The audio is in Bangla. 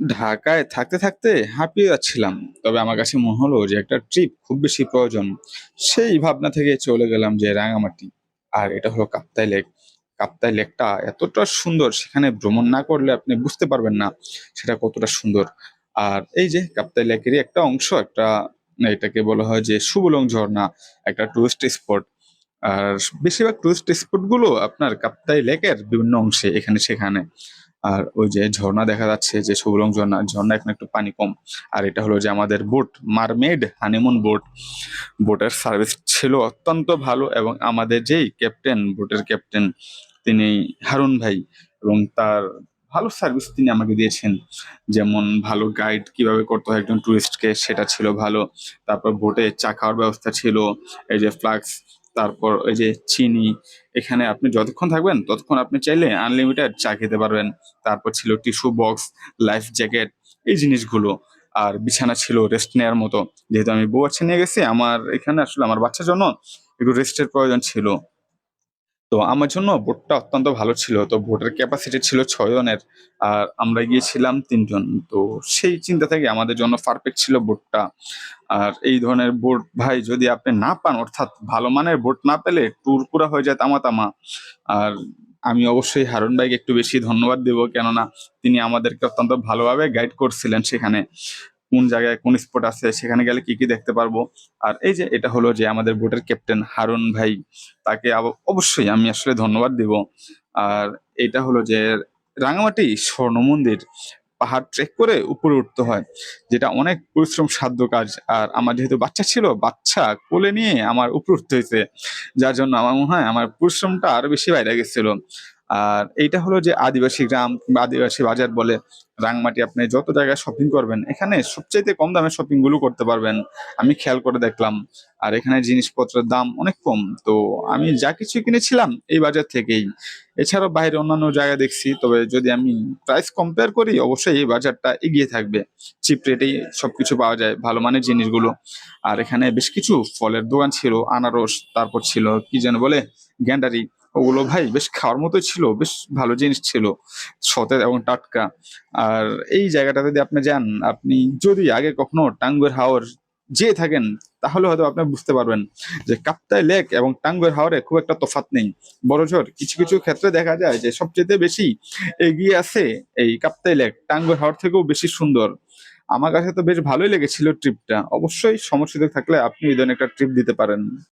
ঢাকায় থাকতে থাকতে হাঁপিয়ে যাচ্ছিলাম। তবে আমার কাছে মনে হলো যে একটা ট্রিপ খুব বেশি প্রয়োজন। সেই ভাবনা থেকে চলে গেলাম যে রাঙামাটি। আর এটা হলো কাপ্তাই লেক কাপ্তাই লেকটা এতটা সুন্দর, সেখানে ভ্রমণ না করলে আপনি বুঝতে পারবেন না সেটা কতটা সুন্দর। আর এই যে কাপ্তাই লেকেরই একটা অংশ, একটা এটাকে বলা হয় যে সুবলং ঝর্ণা, একটা টুরিস্ট স্পট আর বেশিরভাগ টুরিস্ট স্পটগুলো আপনার কাপ্তাই লেকের বিভিন্ন অংশে, এখানে সেখানে। আর ওই যে ঝর্ণা দেখা যাচ্ছে, যে সুবলং ঝর্ণা ঝর্ণা এখন একটু পানি কম। আর এটা হলো যে আমাদের বোট, মারমেড হানিমুন বোট। বোটের সার্ভিস ছিল অত্যন্ত ভালো এবং আমাদের যেই ক্যাপ্টেন, বোটের ক্যাপ্টেন, তিনি হারুন ভাই এবং তার ভালো সার্ভিস তিনি আমাকে দিয়েছেন। যেমন ভালো গাইড কীভাবে করতে হয় একজন টুরিস্টকে সেটা ছিল ভালো। তারপর বোটে চা খাওয়ার ব্যবস্থা ছিল, এই যে ফ্লাক্স তারপর ওই যে চিনি, এখানে আপনি যতক্ষণ থাকবেন ততক্ষণ আপনি চাইলে আনলিমিটেড চা খেতে পারবেন। তারপর ছিল টিস্যু বক্স লাইফ জ্যাকেট এই জিনিসগুলো। আর বিছানা ছিল রেস্ট নেওয়ার মতো। যেহেতু আমি বউ আছে নিয়ে গেছি, আমার এখানে আসলে আমার বাচ্চার জন্য একটু রেস্টের প্রয়োজন ছিল। তো আমার জন্য বোটটা অত্যন্ত ভালো ছিল। তো বোটের ক্যাপাসিটি ছিল ছয় জনের আর আমরা গিয়েছিলাম তিনজন তো সেই চিন্তা থেকে আমাদের জন্য পারফেক্ট ছিল বোটটা আর এই ধরনের বোট ভাই যদি আপনি না পান, অর্থাৎ ভালো মানের বোট না পেলে ট্যুর পুরা হয়ে যায় তামা তামা আর আমি অবশ্যই হারুন ভাইকে একটু বেশি ধন্যবাদ দেব, কেননা তিনি আমাদেরকে অত্যন্ত ভালোভাবে গাইড করছিলেন সেখানে। কোন জায়গায় কোন স্পট আছে, সেখানে গেলে কি কি দেখতে পারব? আর এই যে এটা হলো যে আমাদের বোটের ক্যাপ্টেন হারুন ভাই, তাকে অবশ্যই আমি আসলে ধন্যবাদ দেব। আর এটা হলো যে রাঙামাটি স্বর্ণ মন্দির, পাহাড় ট্রেক করে উপরে উঠতে হয়, যেটা অনেক পরিশ্রম সাধ্য কাজ। আর আমার যেহেতু বাচ্চা ছিল, বাচ্চা কোলে নিয়ে আমার উপরে উঠতে হয়েছে, যার জন্য আমার মনে হয় আমার পরিশ্রমটা আরও বেশি বাইরে গেছিল। আর এইটা হলো যে আদিবাসী গ্রাম কিংবা আদিবাসী বাজার বলে রাঙামাটি আপনি যত জায়গায় শপিং করবেন, এখানে সবচাইতে কম দামে শপিংগুলো করতে পারবেন। আমি খেয়াল করে দেখলাম। আর এখানে জিনিসপত্রের দাম অনেক কম। তো আমি যা কিছু কিনেছিলাম এই বাজার থেকেই। এছাড়াও বাইরে অন্যান্য জায়গা দেখছি, তবে যদি আমি প্রাইস কম্পেয়ার করি, অবশ্যই এই বাজারটা এগিয়ে থাকবে। চিপ রেটেই সবকিছু পাওয়া যায়, ভালো মানের জিনিসগুলো। আর এখানে বেশ কিছু ফলের দোকান ছিল, আনারস, তারপর ছিল, কি যেন বলে, গ্যান্ডারি। ওগুলো ভাই বেশ খাওয়ার মতো ছিল, বেশ ভালো জিনিস ছিল, সতেজ এবং টাটকা। আর এই জায়গাটা যদি আপনি যান, আপনি যদি আগে কখনো টাঙ্গুয়ার হাওর যেয়ে থাকেন, তাহলে হয়তো আপনি বুঝতে পারবেন যে কাপ্তাই লেক এবং টাঙ্গুয়ার হাওরে খুব একটা তফাৎ নেই। বড়জোর কিছু কিছু ক্ষেত্রে দেখা যায় যে সবচেয়ে বেশি এগিয়ে আছে এই কাপ্তাই লেক, টাঙ্গুয়ার হাওর থেকেও বেশি সুন্দর। আমার কাছে তো বেশ ভালোই লেগেছিল ট্রিপটা, অবশ্যই সময় সুযোগ থাকলে আপনি ধরনের একটা ট্রিপ দিতে পারেন।